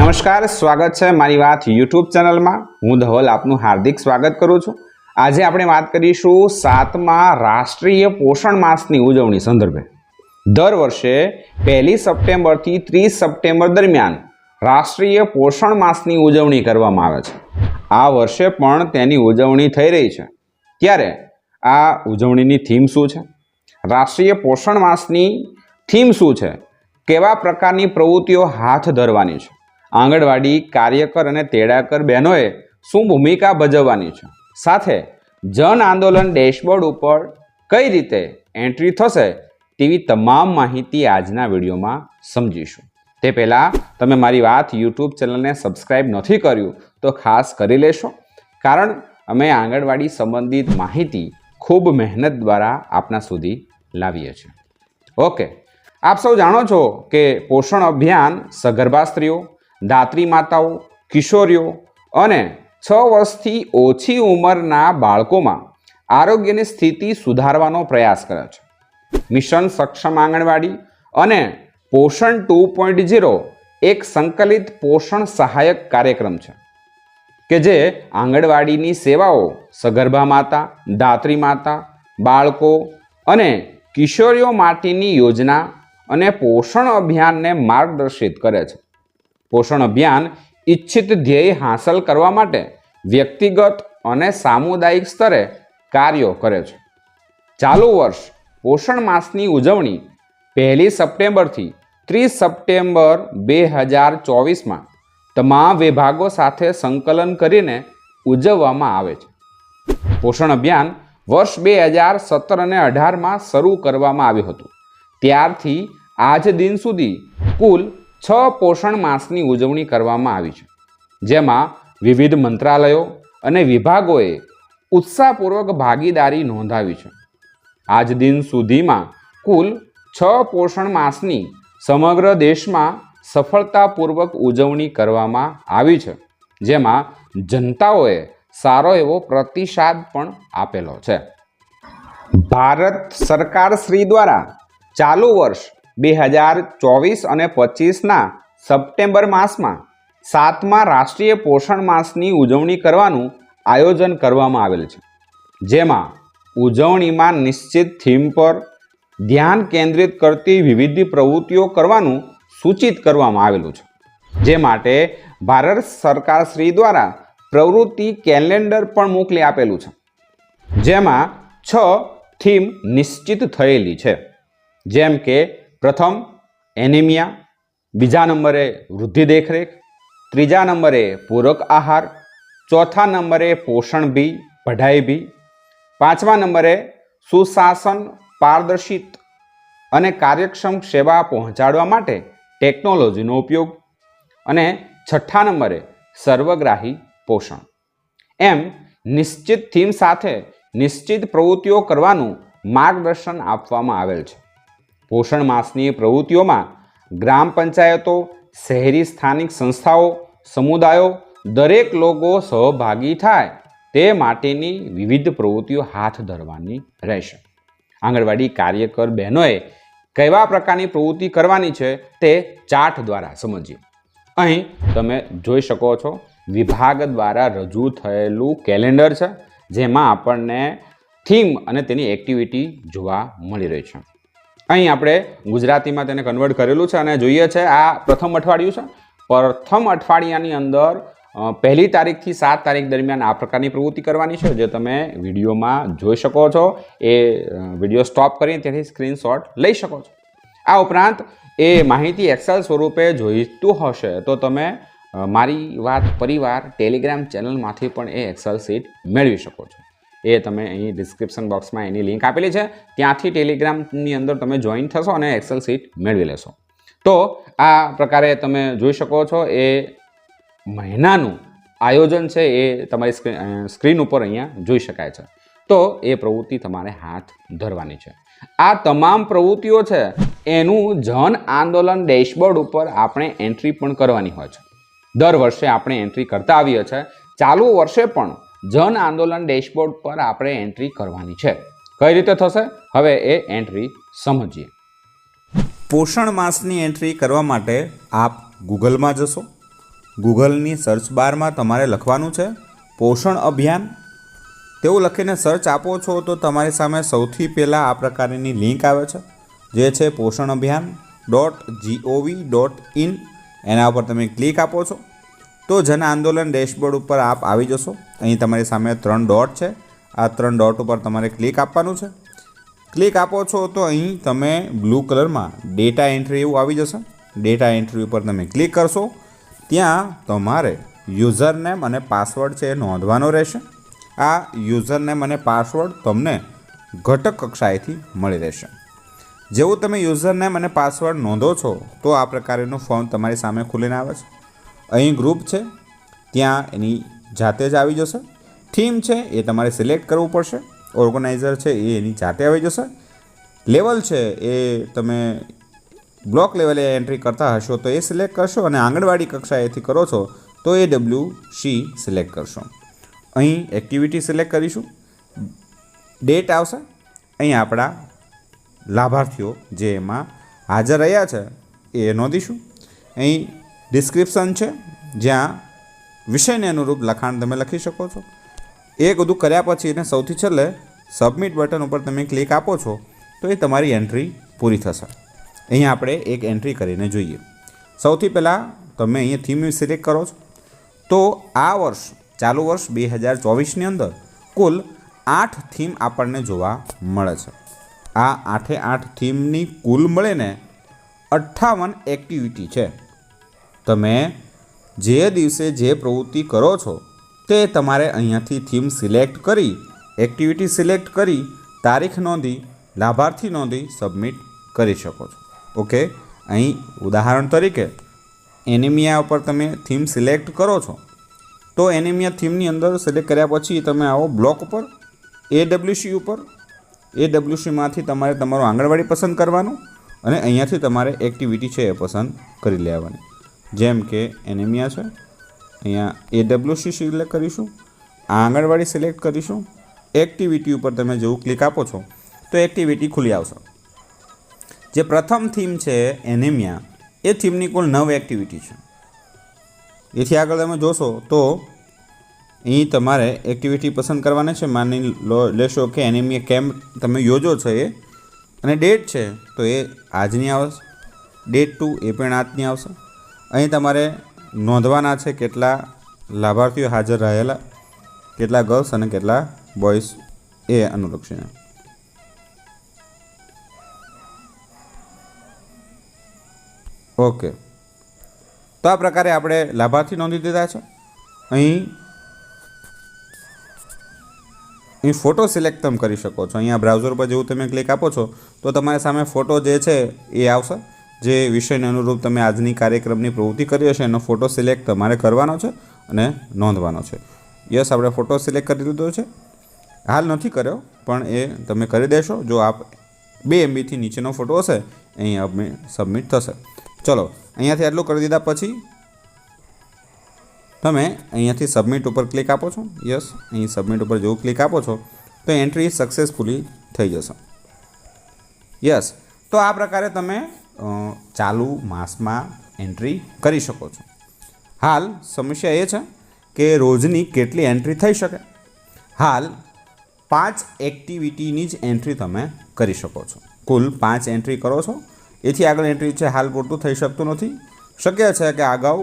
નમસ્કાર, સ્વાગત છે મારી વાત યુટ્યુબ ચેનલમાં. હું ધવલ, આપનું હાર્દિક સ્વાગત કરું છું. આજે આપણે વાત કરીશું સાતમા રાષ્ટ્રીય પોષણ માસની ઉજવણી સંદર્ભે. દર વર્ષે પહેલી સપ્ટેમ્બરથી ત્રીસ સપ્ટેમ્બર દરમિયાન રાષ્ટ્રીય પોષણ માસની ઉજવણી કરવામાં આવે છે. આ વર્ષે પણ તેની ઉજવણી થઈ રહી છે. ત્યારે આ ઉજવણીની થીમ શું છે? રાષ્ટ્રીય પોષણ માસની થીમ શું છે? કેવા પ્રકારની પ્રવૃત્તિઓ હાથ ધરવાની છે? આંગણવાડી કાર્યકર અને તેડાકર બહેનોએ શું ભૂમિકા ભજવવાની છે? સાથે જન આંદોલન ડેશબોર્ડ ઉપર કઈ રીતે એન્ટ્રી થશે તેવી તમામ માહિતી આજના વિડીયોમાં સમજીશું. તે પહેલાં તમે મારી વાત યુટ્યુબ ચેનલને સબસ્ક્રાઇબ નથી કર્યું તો ખાસ કરી લેશો, કારણ અમે આંગણવાડી સંબંધિત માહિતી ખૂબ મહેનત દ્વારા આપના સુધી લાવીએ છીએ. ઓકે, આપ સૌ જાણો છો કે પોષણ અભિયાન સગર્ભા સ્ત્રીઓ દાત્રી માતાઓ, કિશોરીઓ અને છ વર્ષથી ઓછી ઉંમરના બાળકોમાં આરોગ્યની સ્થિતિ સુધારવાનો પ્રયાસ કરે છે. મિશન સક્ષમ આંગણવાડી અને પોષણ ટુ પોઈન્ટ ઝીરો એક સંકલિત પોષણ સહાયક કાર્યક્રમ છે કે જે આંગણવાડીની સેવાઓ સગર્ભા માતા ધાત્રી માતા, બાળકો અને કિશોરીઓ માટેની યોજના અને પોષણ અભિયાનને માર્ગદર્શિત કરે છે. પોષણ અભિયાન ઈચ્છિત ધ્યેય હાંસલ કરવા માટે વ્યક્તિગત અને સામુદાયિક સ્તરે કાર્યો કરે છે. ચાલુ વર્ષ પોષણ માસની ઉજવણી પહેલી સપ્ટેમ્બરથી ત્રીસ સપ્ટેમ્બર બે હજાર ચોવીસમાં તમામ વિભાગો સાથે સંકલન કરીને ઉજવવામાં આવે છે. પોષણ અભિયાન વર્ષ બે હજાર સત્તર અને અઢારમાં શરૂ કરવામાં આવ્યું હતું. ત્યારથી આજ દિન સુધી કુલ છ પોષણ માસની ઉજવણી કરવામાં આવી છે, જેમાં વિવિધ મંત્રાલયો અને વિભાગોએ ઉત્સાહપૂર્વક ભાગીદારી નોંધાવી છે. આજ દિન સુધીમાં કુલ છ પોષણ માસની સમગ્ર દેશમાં સફળતાપૂર્વક ઉજવણી કરવામાં આવી છે, જેમાં જનતાઓએ સારો એવો પ્રતિસાદ પણ આપેલો છે. ભારત સરકાર શ્રી દ્વારા ચાલુ વર્ષ બે હજાર ચોવીસ અને પચીસના સપ્ટેમ્બર માસમાં સાતમા રાષ્ટ્રીય પોષણ માસની ઉજવણી કરવાનું આયોજન કરવામાં આવેલ છે. જેમાં ઉજવણીમાં નિશ્ચિત થીમ પર ધ્યાન કેન્દ્રિત કરતી વિવિધ પ્રવૃત્તિઓ કરવાનું સૂચિત કરવામાં આવેલું છે. જે માટે ભારત સરકાર શ્રી દ્વારા પ્રવૃત્તિ કેલેન્ડર પણ મોકલી આપેલું છે. જેમાં છ થીમ નિશ્ચિત થયેલી છે. જેમ કે પ્રથમ, એનિમિયા. બીજા નંબરે વૃદ્ધિ દેખરેખ. ત્રીજા નંબરે પૂરક આહાર. ચોથા નંબરે પોષણ બી, પઢાઈ બી. પાંચમા નંબરે સુશાસન, પારદર્શિત અને કાર્યક્ષમ સેવા પહોંચાડવા માટે ટેકનોલોજીનો ઉપયોગ. અને છઠ્ઠા નંબરે સર્વગ્રાહી પોષણ. એમ નિશ્ચિત થીમ સાથે નિશ્ચિત પ્રવૃત્તિઓ કરવાનું માર્ગદર્શન આપવામાં આવેલ છે. પોષણ માસની પ્રવૃત્તિઓમાં ગ્રામ પંચાયતો, શહેરી સ્થાનિક સંસ્થાઓ, સમુદાયો, દરેક લોકો સહભાગી થાય તે માટેની વિવિધ પ્રવૃત્તિઓ હાથ ધરવાની રહેશે. આંગણવાડી કાર્યકર બહેનોએ કેવા પ્રકારની પ્રવૃત્તિ કરવાની છે તે ચાર્ટ દ્વારા સમજીએ. અહીં તમે જોઈ શકો છો, વિભાગ દ્વારા રજૂ થયેલું કેલેન્ડર છે, જેમાં આપણને થીમ અને તેની એક્ટિવિટી જોવા મળી રહી છે. અહીં આપણે ગુજરાતીમાં તેને કન્વર્ટ કરેલું છે અને જોઈએ છે આ પ્રથમ અઠવાડિયું છે. પ્રથમ અઠવાડિયાની અંદર પહેલી તારીખથી સાત તારીખ દરમિયાન આ પ્રકારની પ્રવૃત્તિ કરવાની છે, જે તમે વિડીયોમાં જોઈ શકો છો. એ વીડિયો સ્ટોપ કરીને ત્યાંથી સ્ક્રીનશોટ લઈ શકો છો. આ ઉપરાંત એ માહિતી એક્સેલ સ્વરૂપે જોઈતું હશે, તો તમે મારી વાત પરિવાર ટેલિગ્રામ ચેનલમાંથી પણ એ એક્સેલ શીટ મેળવી શકો છો. એ તમે અહીં ડિસ્ક્રિપ્શન બોક્સમાં એની લિંક આપેલી છે. ત્યાંથી ટેલિગ્રામની અંદર તમે જોઈન થશો અને એક્સેલ શીટ મેળવી લેશો. તો આ પ્રકારે તમે જોઈ શકો છો, એ મહિનાનું આયોજન છે, એ તમારી સ્ક્રીન ઉપર અહીંયા જોઈ શકાય છે. તો એ પ્રવૃત્તિ તમારે હાથ ધરવાની છે. આ તમામ પ્રવૃત્તિઓ છે, એનું જન આંદોલન ડેશબોર્ડ ઉપર આપણે એન્ટ્રી પણ કરવાની હોય છે. દર વર્ષે આપણે એન્ટ્રી કરતા આવીએ છીએ. ચાલુ વર્ષે પણ જન આંદોલન ડેશબોર્ડ પર આપણે એન્ટ્રી કરવાની છે. કઈ રીતે થશે? હવે એ એન્ટ્રી સમજીએ. પોષણ માસની એન્ટ્રી કરવા માટે આપ ગૂગલમાં જશો. ગૂગલની સર્ચ બારમાં તમારે લખવાનું છે, પોષણ અભિયાન. તેવું લખીને સર્ચ આપો છો તો તમારી સામે સૌથી પહેલાં આ પ્રકારની લિંક આવે છે, જે છે પોષણ અભિયાન ડોટ જીઓવી ડોટ ઇન. એના ઉપર તમે ક્લિક આપો છો. તો જન આંદોલન ડેશબોર્ડ ઉપર આપ આવી જશો. અહીં તમારી સામે ત્રણ ડોટ છે. આ ત્રણ ડોટ ઉપર તમારે ક્લિક આપવાનું છે. ક્લિક આપો છો તો અહીં તમે બ્લુ કલરમાં ડેટા એન્ટ્રી એવું આવી જશે. ડેટા એન્ટ્રી ઉપર તમે ક્લિક કરશો. ત્યાં તમારે યુઝરનેમ અને પાસવર્ડ છે એ નોંધવાનો રહેશે. આ યુઝરનેમ અને પાસવર્ડ તમને ઘટક કક્ષાએથી મળી રહેશે. જેવું તમે યુઝરનેમ અને પાસવર્ડ નોંધો છો તો આ પ્રકારનું ફોર્મ તમારી સામે ખુલીને આવે છે. અહીં ગ્રુપ છે. ત્યાં એની જાતે જ આવી જશે. થીમ છે એ તમારે સિલેક્ટ કરવું પડશે. ઓર્ગેનાઇઝર છે એ એની જાતે આવી જશે. લેવલ છે એ તમે બ્લોક લેવલે એન્ટ્રી કરતા હશો તો એ સિલેક્ટ કરશો અને આંગણવાડી કક્ષાએથી કરો છો તો એ ડબલ્યુ સી સિલેક્ટ કરશો. અહીં એક્ટિવિટી સિલેક્ટ કરીશું. ડેટ આવશે. અહીં આપણા લાભાર્થીઓ જે એમાં હાજર રહ્યા છે એ નોંધીશું. અહીં ડિસ્ક્રિપ્શન છે, જ્યાં વિષયને અનુરૂપ લખાણ તમે લખી શકો છો. એ બધું કર્યા પછી એને સૌથી છેલ્લે સબમિટ બટન ઉપર તમે ક્લિક આપો છો, તો એ તમારી એન્ટ્રી પૂરી થશે. અહીંયા આપણે એક એન્ટ્રી કરીને જોઈએ. સૌથી પહેલાં તમે અહીંયા થીમ સિલેક્ટ કરો છો. તો આ વર્ષ, ચાલુ વર્ષ બે હજાર ચોવીસની અંદર કુલ આઠ થીમ આપણને જોવા મળે છે. આ આઠે આઠ થીમની કુલ મળીને અઠ્ઠાવન એક્ટિવિટી છે. તમે જે દિવસે જે પ્રવૃત્તિ કરો છો, તે તમારે અહીંયાથી થીમ સિલેક્ટ કરી, એક્ટિવિટી સિલેક્ટ કરી, તારીખ નોંધી, લાભાર્થી નોંધી સબમિટ કરી શકો છો. ઓકે? અહીં ઉદાહરણ તરીકે, એનિમિયા ઉપર તમે થીમ સિલેક્ટ કરો છો, તો એનિમિયા થીમની અંદર સિલેક્ટ કર્યા પછી તમે આવો બ્લોક ઉપર એડબ્લ્યુસી ઉપર. એડબ્લ્યુસીમાંથી તમારે તમારું આંગણવાડી પસંદ કરવાનું અને અહીંયાથી તમારે એક્ટિવિટી છે એ પસંદ કરી લેવાની. જેમ કે એનેમિયા છે, અહીંયા એડબ્લ્યુસી સિલેક્ટ કરીશું આંગણવાડી સિલેક્ટ કરીશું એક્ટિવિટી ઉપર તમે જેવું ક્લિક આપો છો, તો એક્ટિવિટી ખુલી આવશે. જે પ્રથમ થીમ છે એનેમિયા, એ થીમની કુલ નવ એક્ટિવિટી છે. એથી આગળ તમે જોશો તો અહીં તમારે એક્ટિવિટી પસંદ કરવાની છે, માની લો, લેશો કે એનેમિયા કેમ્પ તમે યોજો છો એ, અને ડેટ છે, તો એ આજની આવશે. ડેટ ટુ એ પણ આજની આવશે. અહીં તમારે નોંધવાના છે કેટલા લાભાર્થીઓ હાજર રહેલા, કેટલા ગર્લ્સ અને કેટલા બોયસ એ અનુલક્ષીને ઓકે. તો આ પ્રકારે આપણે લાભાર્થી નોંધી દીધા છે. અહીં અહીં ફોટો સિલેક્ટ તમે કરી શકો છો. અહીંયા બ્રાઉઝર પર જેવું તમે ક્લિક આપો છો, તો તમારી સામે ફોટો જે છે એ આવશે. જે વિષયને અનુરૂપ તમે આજની કાર્યક્રમની પ્રવૃત્તિ કરી હશે, એનો ફોટો સિલેક્ટ તમારે કરવાનો છે અને નોંધવાનો છે. યસ આપણે ફોટો સિલેક્ટ કરી દીધો છે. હાલ નથી કર્યો, પણ એ તમે કરી દેશો. જો આપ બે એમબીથી નીચેનો ફોટો હશે, અહીં સબમિટ થશે. ચલો, અહીંયાથી આટલું કરી દીધા પછી તમે અહીંયાથી સબમિટ ઉપર ક્લિક આપો છો. યસ અહીં સબમિટ ઉપર જેવું ક્લિક આપો છો, તો એન્ટ્રી સક્સેસફુલી થઈ જશે. યસ તો આ પ્રકારે તમે ચાલુ માસમાં એન્ટ્રી કરી શકો છો. હાલ સમસ્યા એ છે કે રોજની કેટલી એન્ટ્રી થઈ શકે? હાલ પાંચ એક્ટિવિટીની જ એન્ટ્રી તમે કરી શકો છો. કુલ પાંચ એન્ટ્રી કરો છો. એથી આગળ એન્ટ્રી છે, હાલ પૂરતું થઈ શકતું નથી. શક્ય છે કે અગાઉ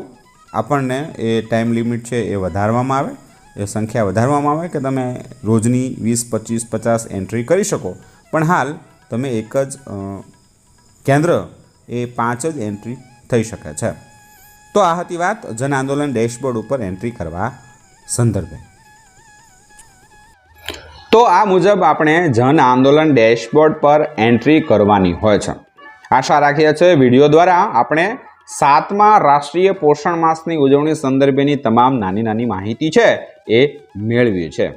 આપણને એ ટાઈમ લિમિટ છે એ વધારવામાં આવે, એ સંખ્યા વધારવામાં આવે કે તમે રોજની વીસ, પચીસ, પચાસ એન્ટ્રી કરી શકો. પણ હાલ તમે એક જ કેન્દ્ર એ પાંચ જ એન્ટ્રી થઈ શકે છે. તો આ હતી વાત. જન આંદોલન ડેશબોર્ડ ઉપર એન્ટ્રી કરવા સંદર્ભે. તો આ મુજબ આપણે જન આંદોલન ડેશબોર્ડ પર એન્ટ્રી કરવાની હોય છે. આશા રાખીએ છીએ વીડિયો દ્વારા આપણે સાતમા રાષ્ટ્રીય પોષણ માસની ઉજવણી સંદર્ભેની તમામ નાની નાની માહિતી છે એ મેળવી છે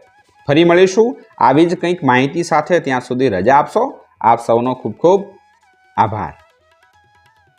ફરી મળીશું. આવી જ કંઈક માહિતી સાથે ત્યાં સુધી રજા આપશો. આપ સૌનો ખૂબ ખૂબ આભાર.